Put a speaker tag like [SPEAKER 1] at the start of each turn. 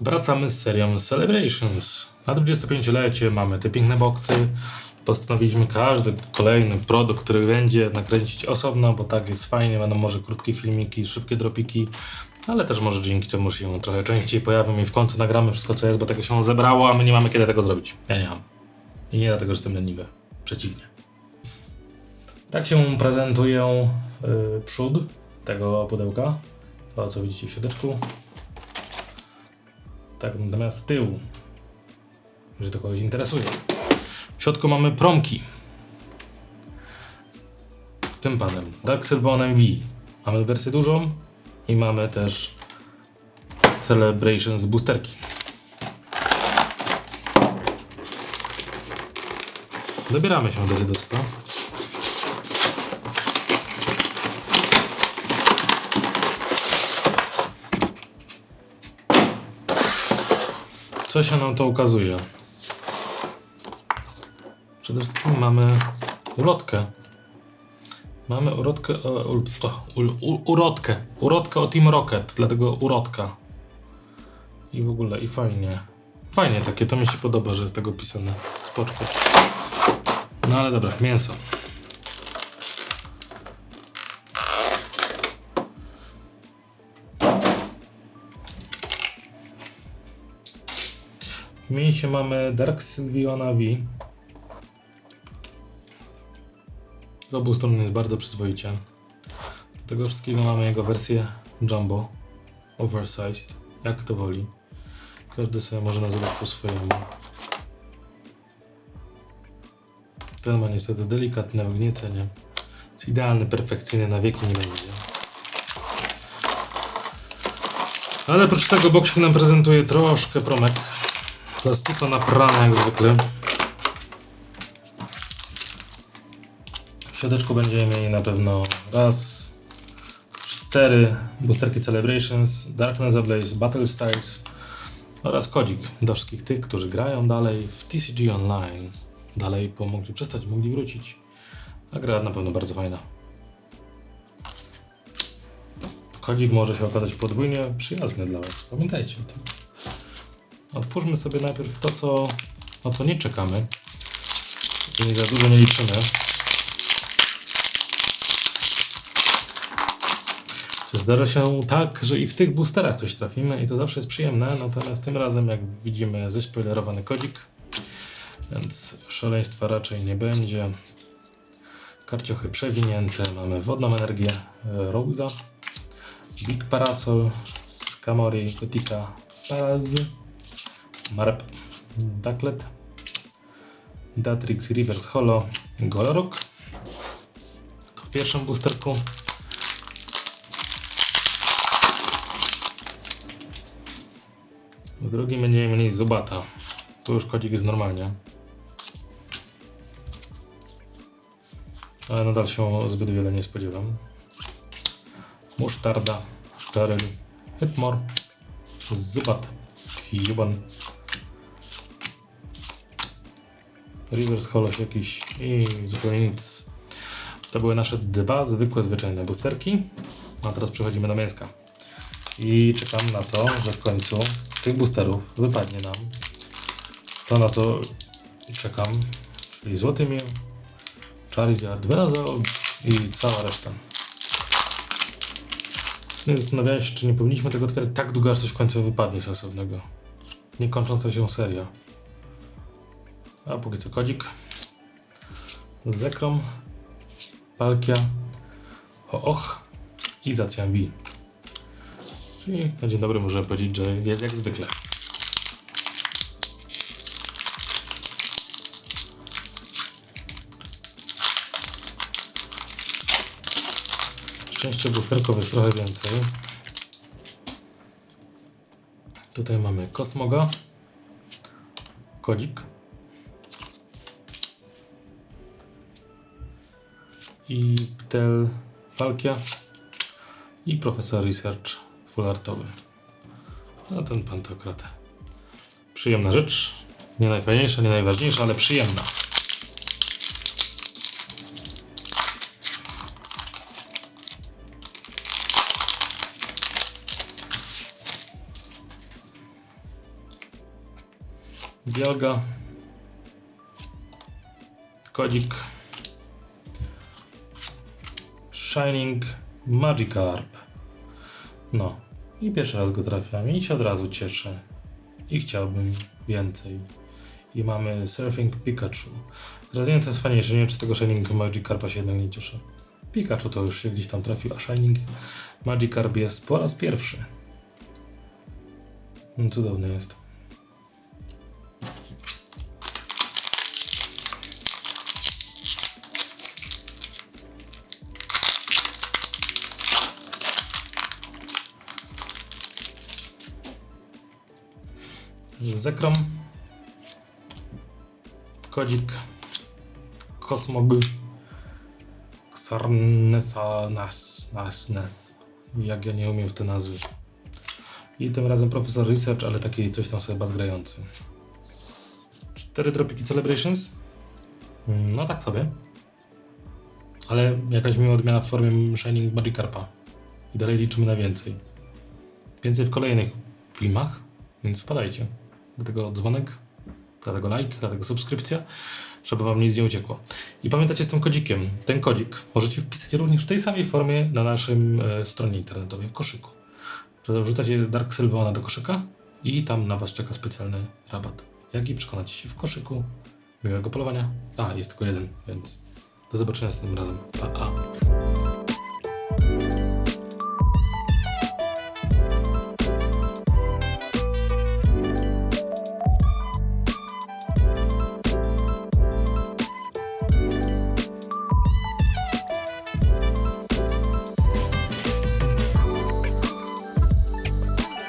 [SPEAKER 1] Wracamy z serią Celebrations. Na 25-lecie mamy te piękne boksy. Postanowiliśmy każdy kolejny produkt, który będzie nakręcić osobno, bo tak jest fajnie. Będą może krótkie filmiki, szybkie dropiki, ale też może dzięki temu się trochę częściej pojawią i w końcu nagramy wszystko co jest, bo tego się zebrało, a my nie mamy kiedy tego zrobić. Ja nie mam. I nie dlatego, że jestem leniwy. Przeciwnie. Tak się prezentuje y, przód tego pudełka. To co widzicie w środeczku. Tak, natomiast tył, że to kogoś interesuje. W środku mamy promki z tym panem. Dark Silver MV. Mamy wersję dużą i mamy też Celebrations boosterki. Dobieramy się do dziadostwa. Co się nam to ukazuje? Przede wszystkim mamy ulotkę. Mamy urotkę, ul, o, ul, u, urotkę. Urotkę o Team Rocket, dlatego urotka. I w ogóle, i fajnie. Fajnie takie, to mi się podoba, że jest tego pisane. Spoczko. No ale dobra, mięso. W mięsie mamy Dark Sylviona V. Z obu stron jest bardzo przyzwoicie. Do tego wszystkiego mamy jego wersję Jumbo, Oversized, jak kto woli. Każdy sobie może nazywać po swojemu. Ten ma niestety delikatne wgniecenie. Jest idealny, perfekcyjny, na wieki nie będzie. Ale oprócz tego boksik nam prezentuje troszkę promek. Plastiko na prana jak zwykle. W środeczku będziemy mieli na pewno raz, cztery boosterki Celebrations, Darkness Ablaze, Battle Styles oraz kodzik do wszystkich tych, którzy grają dalej w TCG Online. Dalej pomogli przestać, mogli wrócić. A gra na pewno bardzo fajna. Kodzik może się okazać podwójnie przyjazny dla Was. Pamiętajcie o tym. Otwórzmy sobie najpierw to, co, na co nie czekamy i za dużo nie liczymy. Zdarza się tak, że i w tych boosterach coś trafimy i to zawsze jest przyjemne, natomiast tym razem, jak widzimy, zespoilerowany kodzik, więc szaleństwa raczej nie będzie. Karciochy przewinięte, mamy wodną energię e, Rosa, Big Parasol, Scamori, Gotika, Parazy, Marp, Ducklet, Datrix Reverse Holo, Golorok. W pierwszym boosterku. W drugim będziemy mieli Zubata. Tu już kodzik jest normalnie. Ale nadal się zbyt wiele nie spodziewam. Musztarda, Daryl, Hitmore, Zubat, Cuban, Reverse Holoś jakiś i zupełnie nic. To były nasze dwa zwykłe, zwyczajne boosterki. A teraz przechodzimy do mięska. I czekam na to, że w końcu z tych boosterów wypadnie nam to, na co czekam, czyli Złoty Mił, Charizard, Venazol i cała reszta. Nie zastanawiałem się, czy nie powinniśmy tego otwierać tak długo, aż coś w końcu wypadnie sensownego. Niekończąca się seria. A póki co kodzik. Zekrom, Palkia, Och i Zacjambi. Czyli na dzień dobry możemy powiedzieć, że jest jak zwykle. Szczęście boosterków jest trochę więcej. Tutaj mamy Kosmoga, Kodzik i Ptel Falkia i Profesor Research Fullartowy. No ten pantokrat. Przyjemna rzecz. Nie najfajniejsza, nie najważniejsza, ale przyjemna. Dialga. Kodzik. Shining Magikarp. No. I pierwszy raz go trafiam i się od razu cieszę. I chciałbym więcej. I mamy Surfing Pikachu. Teraz nie wiem co jest fajniejsze, nie wiem czy tego Shining Magikarpa się jednak nie cieszę. Pikachu to już się gdzieś tam trafił, a Shining Magikarp jest po raz pierwszy. No, Cudowny jest. Zekrom. Kodzik. Kosmog. Xarnesa nas, nas, nas. Jak ja nie umiem w te nazwy. I tym razem profesor Research, ale taki coś tam sobie bazgrający. Cztery Dropiki Celebrations. Mm, No tak sobie. Ale jakaś miła odmiana w formie Shining Magikarpa. I dalej liczymy na więcej. Więcej w kolejnych filmach, więc wpadajcie. Dlatego dzwonek, dlatego like, dlatego subskrypcja, żeby wam nic nie uciekło. I pamiętajcie z tym kodzikiem. Ten kodzik możecie wpisać również w tej samej formie na naszym e, stronie internetowej w koszyku. Wrzucacie Dark Sylveona do koszyka i tam na was czeka specjalny rabat. Jak i przekonacie się w koszyku. Miłego polowania. A, jest tylko jeden, więc do zobaczenia następnym razem. Pa, pa.